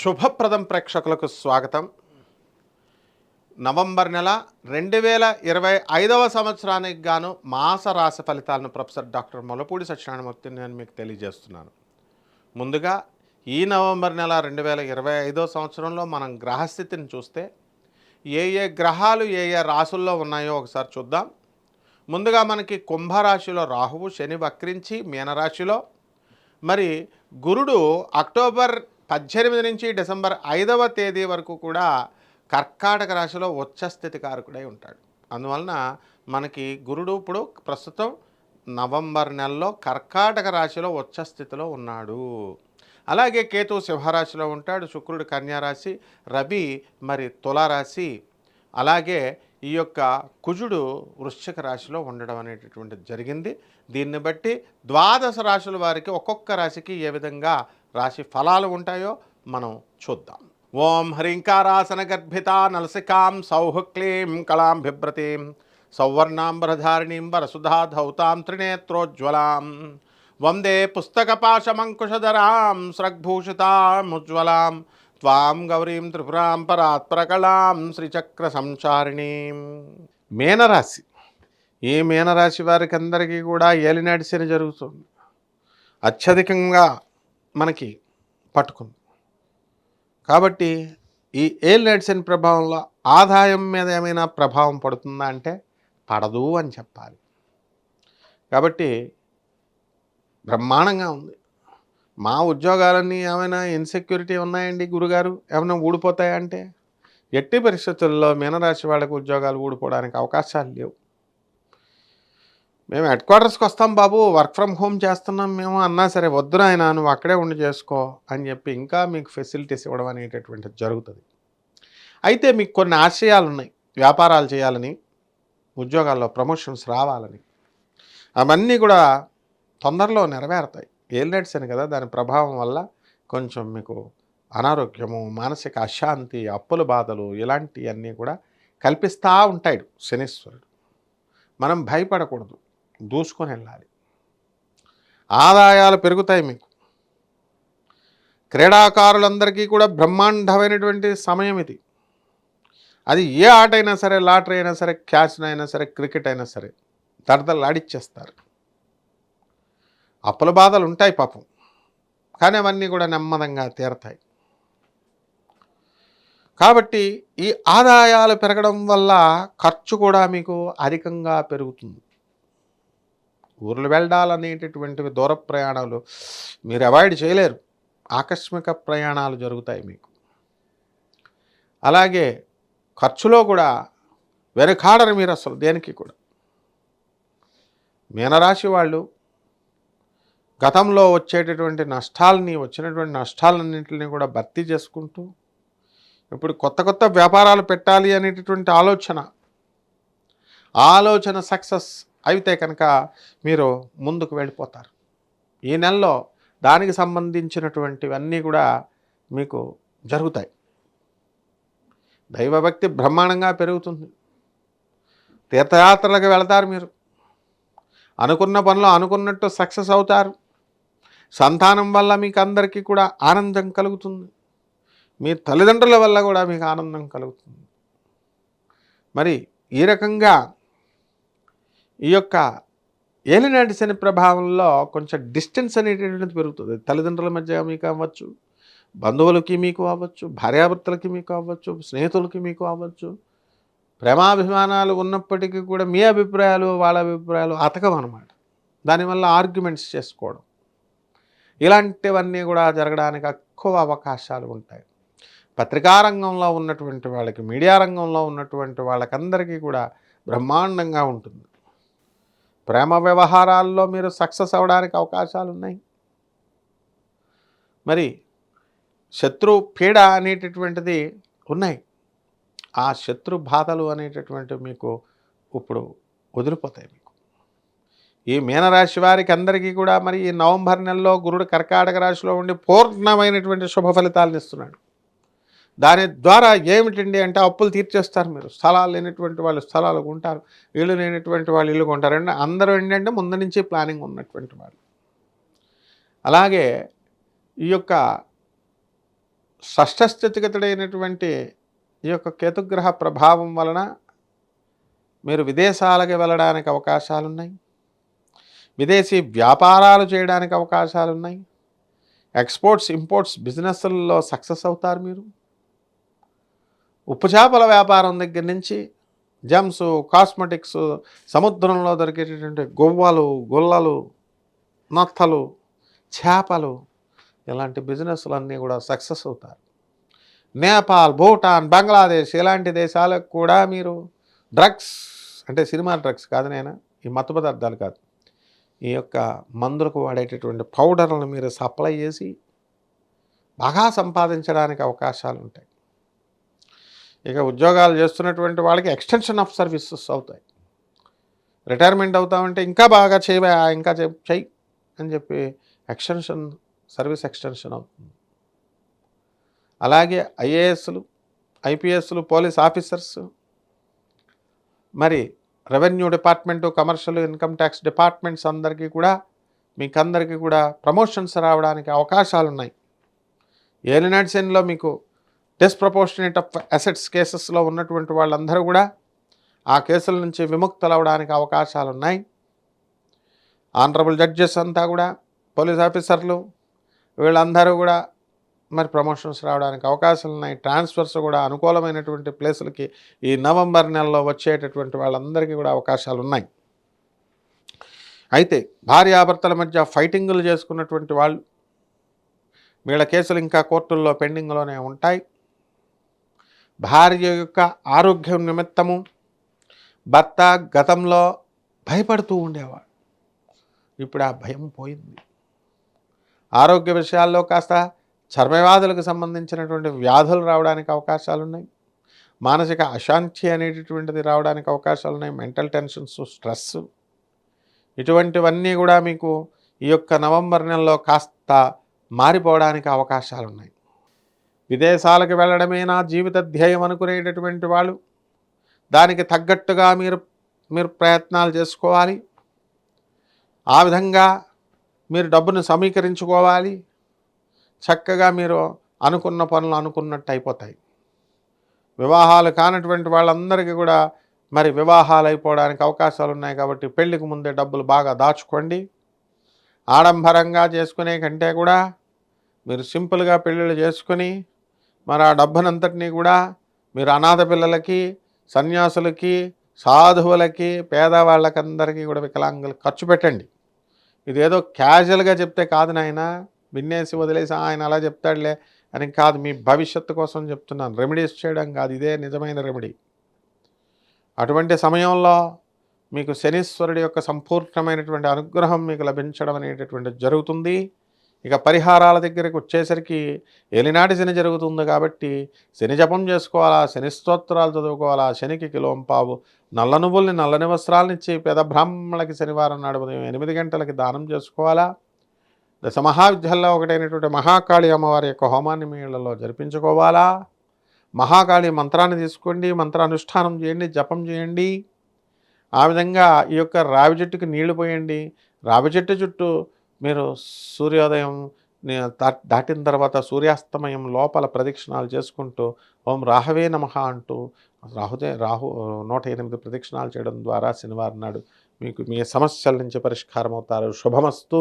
శుభప్రదం ప్రేక్షకులకు స్వాగతం. నవంబర్ నెల రెండు వేల ఇరవై ఐదవ సంవత్సరానికి గాను మాస రాశి ఫలితాలను ప్రొఫెసర్ డాక్టర్ మొలపూడి సత్యనారాయణమూర్తి నేను మీకు తెలియజేస్తున్నాను. ముందుగా ఈ నవంబర్ నెల రెండు వేల ఇరవై ఐదో సంవత్సరంలో మనం గ్రహస్థితిని చూస్తే ఏ ఏ గ్రహాలు ఏ ఏ రాసుల్లో ఉన్నాయో ఒకసారి చూద్దాం. ముందుగా మనకి కుంభరాశిలో రాహువు శని వక్రించి మీనరాశిలో. మరి గురుడు అక్టోబర్ పద్దెనిమిది నుంచి డిసెంబర్ ఐదవ తేదీ వరకు కూడా కర్కాటక రాశిలో ఉచ్చస్థితి కారకుడై ఉంటాడు. అందువలన మనకి గురుడు ఇప్పుడు ప్రస్తుతం నవంబర్ నెలలో కర్కాటక రాశిలో ఉచ్చస్థితిలో ఉన్నాడు. అలాగే కేతు సింహరాశిలో ఉంటాడు శుక్రుడు కన్యారాశి రవి మరి తులారాశి అలాగే ఈ యొక్క కుజుడు వృశ్చిక రాశిలో ఉండడం అనేటటువంటిది జరిగింది. దీన్ని బట్టి ద్వాదశ రాశుల వారికి ఒక్కొక్క రాశికి ఏ విధంగా రాశి ఫలాలు ఉంటాయో మనం చూద్దాం. ఓం హ్రీంకారాసన గర్భిత నలసికాం సౌహక్లీం కళాం బిభ్రతీం సౌవర్ణాంబరధారిణీం వరసుధా ధౌతాం త్రినేత్రోజ్వలాం వందే పుస్తకపాశమంకుశధరాం స్రగ్భూషితాముజ్వలాం త్వాం గౌరీం త్రిపురాం పరాత్పరకళాం శ్రీచక్ర సంచారిణీం. మేనరాశి. ఈ మీనరాశి వారికి అందరికీ కూడా ఏలినాటి శని జరుగుతుంది. అత్యధికంగా మనకి పట్టుకుంది. కాబట్టి ఈ ఎయిల్ శని ప్రభావంలో ఆదాయం మీద ఏమైనా ప్రభావం పడుతుందా అంటే పడదు అని చెప్పాలి. కాబట్టి బ్రహ్మాండంగా ఉంది. మా ఉద్యోగాలన్నీ ఏమైనా ఇన్సెక్యూరిటీ ఉన్నాయండి గురుగారు? ఏమైనా ఊడిపోతాయా అంటే? ఎట్టి పరిస్థితుల్లో మీనరాశి వాళ్ళకు ఉద్యోగాలు ఊడిపోవడానికి అవకాశాలు లేవు. మేము హెడ్ క్వార్టర్స్కి వస్తాం బాబు వర్క్ ఫ్రమ్ హోమ్ చేస్తున్నాం మేము అన్నా సరే వద్దు ఆయన నువ్వు అక్కడే ఉండి చేసుకో అని చెప్పి ఇంకా మీకు ఫెసిలిటీస్ ఇవ్వడం అనేటటువంటిది జరుగుతుంది. అయితే మీకు కొన్ని ఆశయాలు ఉన్నాయి వ్యాపారాలు చేయాలని ఉద్యోగాల్లో ప్రమోషన్స్ రావాలని. అవన్నీ కూడా తొందరలో నెరవేరుతాయి. ఏలినట్స్ అని కదా దాని ప్రభావం వల్ల కొంచెం మీకు అనారోగ్యము మానసిక అశాంతి అప్పుల బాధలు ఇలాంటివన్నీ కూడా కల్పిస్తూ ఉంటాడు శనీశ్వరుడు. మనం భయపడకూడదు. దూసుకొని వెళ్ళాలి ఆదాయాలు పెరుగుతాయి మీకు. క్రీడాకారులందరికీ కూడా బ్రహ్మాండమైనటువంటి సమయం ఇది. అది ఏ ఆట అయినా సరే లాటరీ అయినా సరే క్యాచ్ అయినా సరే క్రికెట్ అయినా సరే దడదలు ఆడిచ్చేస్తారు అప్పుల బాధలు ఉంటాయి పాపం. కానీ అవన్నీ కూడా నెమ్మదంగా తీరతాయి. కాబట్టి ఈ ఆదాయాలు పెరగడం వల్ల ఖర్చు కూడా మీకు అధికంగా పెరుగుతుంది. ఊర్లు వెళ్ళాలనేటటువంటివి దూర ప్రయాణాలు మీరు అవాయిడ్ చేయలేరు. ఆకస్మిక ప్రయాణాలు జరుగుతాయి మీకు. అలాగే ఖర్చులో కూడా వెనకాడరు మీరు అసలు దేనికి కూడా. మీనరాశి వాళ్ళు గతంలో వచ్చేటటువంటి నష్టాలని వచ్చినటువంటి నష్టాలన్నింటినీ కూడా భర్తీ చేసుకుంటూ ఇప్పుడు కొత్త కొత్త వ్యాపారాలు పెట్టాలి అనేటటువంటి ఆలోచన ఆలోచన సక్సెస్ అయితే కనుక మీరు ముందుకు వెళ్ళిపోతారు. ఈ నెలలో దానికి సంబంధించినటువంటివన్నీ కూడా మీకు జరుగుతాయి. దైవభక్తి బ్రహ్మాండంగా పెరుగుతుంది. తీర్థయాత్రలకు వెళతారు మీరు. అనుకున్న పనులు అనుకున్నట్టు సక్సెస్ అవుతారు. సంతానం వల్ల మీకు అందరికీ కూడా ఆనందం కలుగుతుంది. మీ తల్లిదండ్రుల వల్ల కూడా మీకు ఆనందం కలుగుతుంది. మరి ఈ రకంగా ఈ యొక్క ఏలినాటి శని ప్రభావంలో కొంచెం డిస్టెన్స్ అనేటటువంటిది పెరుగుతుంది. తల్లిదండ్రుల మధ్య మీకు అవ్వచ్చు బంధువులకి మీకు అవ్వచ్చు భార్యాభర్తలకి మీకు అవ్వచ్చు స్నేహితులకి మీకు అవ్వచ్చు. ప్రేమాభిమానాలు ఉన్నప్పటికీ కూడా మీ అభిప్రాయాలు వాళ్ళ అభిప్రాయాలు అతకం అనమాట దానివల్ల ఆర్గ్యుమెంట్స్ చేసుకోవడం. ఇలాంటివన్నీ కూడా జరగడానికి ఎక్కువ అవకాశాలు ఉంటాయి. పత్రికా రంగంలో ఉన్నటువంటి వాళ్ళకి మీడియా రంగంలో ఉన్నటువంటి వాళ్ళకందరికీ కూడా బ్రహ్మాండంగా ఉంటుంది. ప్రేమ వ్యవహారాల్లో మీరు సక్సెస్ అవ్వడానికి అవకాశాలు ఉన్నాయి మరి శత్రు పీడ అనేటటువంటిది ఉన్నాయి. ఆ శత్రు బాధలు అనేటటువంటివి మీకు ఇప్పుడు వదిలిపోతాయి మీకు. ఈ మీనరాశి వారికి అందరికీ కూడా మరి ఈ నవంబర్ నెలలో గురుడు కర్కాటక రాశిలో ఉండి పూర్ణమైనటువంటి శుభ ఫలితాలను ఇస్తున్నాడు. దాని ద్వారా ఏమిటండి అంటే అప్పులు తీర్చేస్తారు మీరు. స్థలాలు లేనటువంటి వాళ్ళు స్థలాలు కొంటారు ఇల్లు లేనటువంటి వాళ్ళు ఇల్లు కొంటారండి అంటే అందరూ ఏంటంటే ముందు నుంచి ప్లానింగ్ ఉన్నటువంటి వాళ్ళు. అలాగే ఈ యొక్క షష్ఠస్థితిగతుడైనటువంటి ఈ యొక్క కేతుగ్రహ ప్రభావం వలన మీరు విదేశాలకు వెళ్ళడానికి అవకాశాలు ఉన్నాయి విదేశీ వ్యాపారాలు చేయడానికి అవకాశాలు ఉన్నాయి ఎక్స్పోర్ట్స్ ఇంపోర్ట్స్ బిజినెస్లలో సక్సెస్ అవుతారు మీరు. ఉప్పు చేపల వ్యాపారం దగ్గర నుంచి జమ్స్ కాస్మెటిక్స్ సముద్రంలో దొరికేటటువంటి గొవ్వలు గొల్లలు నత్తలు చేపలు ఇలాంటి బిజినెస్లన్నీ కూడా సక్సెస్ అవుతారు. నేపాల్ భూటాన్ బంగ్లాదేశ్ ఇలాంటి దేశాలకు కూడా మీరు డ్రగ్స్ అంటే సినిమా డ్రగ్స్ కాదు నేను? ఈ మత్తు పదార్థాలు కాదు. ఈ యొక్క మందులకు వాడేటటువంటి పౌడర్లను మీరు సప్లై చేసి బాగా సంపాదించడానికి అవకాశాలు ఉంటాయి ఇక ఉద్యోగాలు చేస్తున్నటువంటి వాళ్ళకి ఎక్స్టెన్షన్ ఆఫ్ సర్వీసెస్ అవుతాయి. రిటైర్మెంట్ అవుతామంటే ఇంకా బాగా చేయవా? ఇంకా చెయ్యి అని చెప్పి ఎక్స్టెన్షన్ సర్వీస్ ఎక్స్టెన్షన్ అవుతుంది. అలాగే ఐఏఎస్లు ఐపీఎస్లు పోలీస్ ఆఫీసర్స్ మరి revenue department commercial income tax departments అందరికీ కూడా మీకు అందరికీ కూడా ప్రమోషన్స్ రావడానికి అవకాశాలు ఉన్నాయి ఏలినాటి మీకు డిస్ప్రపోర్షనేట్ ఆఫ్ అసెట్స్ కేసెస్లో ఉన్నటువంటి వాళ్ళందరూ కూడా ఆ కేసుల నుంచి విముక్తులవడానికి అవకాశాలు ఉన్నాయి ఆనరబుల్ జడ్జెస్ అంతా కూడా పోలీస్ ఆఫీసర్లు వీళ్ళందరూ కూడా మరి ప్రమోషన్స్ రావడానికి అవకాశాలు ఉన్నాయి ట్రాన్స్ఫర్స్ కూడా అనుకూలమైనటువంటి ప్లేసులకి ఈ నవంబర్ నెలలో వచ్చేటటువంటి వాళ్ళందరికీ కూడా అవకాశాలు ఉన్నాయి అయితే భార్యాభర్తల మధ్య ఫైటింగులు చేసుకున్నటువంటి వాళ్ళు వీళ్ళ కేసులు ఇంకా కోర్టుల్లో పెండింగ్లోనే ఉంటాయి. భార్య యొక్క ఆరోగ్యం నిమిత్తము భర్త గతంలో భయపడుతూ ఉండేవాడు. ఇప్పుడు ఆ భయం పోయింది. ఆరోగ్య విషయాల్లో కాస్త చర్మవ్యాధులకు సంబంధించినటువంటి వ్యాధులు రావడానికి అవకాశాలు ఉన్నాయి మానసిక అశాంతి అనేటటువంటిది రావడానికి అవకాశాలు ఉన్నాయి మెంటల్ టెన్షన్స్ స్ట్రెస్ ఇటువంటివన్నీ కూడా మీకు ఈ యొక్క నవంబర్ నెలలో కాస్త మారిపోవడానికి అవకాశాలు ఉన్నాయి విదేశాలకు వెళ్ళడమే నా జీవిత ధ్యేయం అనుకునేటటువంటి వాళ్ళు. దానికి తగ్గట్టుగా మీరు మీరు ప్రయత్నాలు చేసుకోవాలి. ఆ విధంగా మీరు డబ్బును సమీకరించుకోవాలి. చక్కగా మీరు అనుకున్న పనులు అనుకున్నట్టు అయిపోతాయి. వివాహాలు కానటువంటి వాళ్ళందరికీ కూడా మరి వివాహాలు అయిపోవడానికి అవకాశాలు ఉన్నాయి కాబట్టి పెళ్ళికి ముందే డబ్బులు బాగా దాచుకోండి. ఆడంబరంగా చేసుకునే కంటే కూడా మీరు సింపుల్గా పెళ్ళిళ్ళు చేసుకుని మరి ఆ డబ్బునంతటినీ కూడా మీరు అనాథ పిల్లలకి సన్యాసులకి సాధువులకి పేదవాళ్ళకందరికీ కూడా వికలాంగులు ఖర్చు పెట్టండి. ఇదేదో క్యాజువల్గా చెప్తే కాదు నాయన విన్నేసి వదిలేసి ఆయన అలా చెప్తాడులే అని కాదు మీ భవిష్యత్తు కోసం చెప్తున్నాను. రెమెడీస్ చేయడం కాదు ఇదే నిజమైన రెమెడీ. అటువంటి సమయంలో మీకు శనీశ్వరుడి యొక్క సంపూర్ణమైనటువంటి అనుగ్రహం మీకు లభించడం అనేటటువంటి జరుగుతుంది. ఇక పరిహారాల దగ్గరికి వచ్చేసరికి ఏలినాటి శని జరుగుతుంది కాబట్టి శని జపం చేసుకోవాలా శని స్తోత్రాలు చదువుకోవాలా శనికి కిలోంపావు నల్ల నువ్వుల్ని నల్లని వస్త్రాలనిచ్చి పెద బ్రాహ్మణులకి శనివారం నాడు ఉదయం ఎనిమిది గంటలకి దానం చేసుకోవాలా? దశ మహావిద్యాల్లో ఒకటైనటువంటి మహాకాళి అమ్మవారి యొక్క హోమాన్ని మీళ్ళలో జరిపించుకోవాలా? మహాకాళి మంత్రాన్ని తీసుకోండి మంత్రానుష్ఠానం చేయండి జపం చేయండి. ఆ విధంగా ఈ యొక్క రావి చెట్టుకి నీళ్ళు పోయండి. రావి చెట్టు చుట్టూ మీరు సూర్యోదయం దాటిన తర్వాత సూర్యాస్తమయం లోపల ప్రదక్షిణాలు చేసుకుంటూ ఓం రాహవే నమ అంటూ రాహుదే రాహు నూట ఎనిమిది ప్రదక్షిణాలు చేయడం ద్వారా శనివారం నాడు మీకు మీ సమస్యల నుంచి పరిష్కారం అవుతారు శుభమస్తు.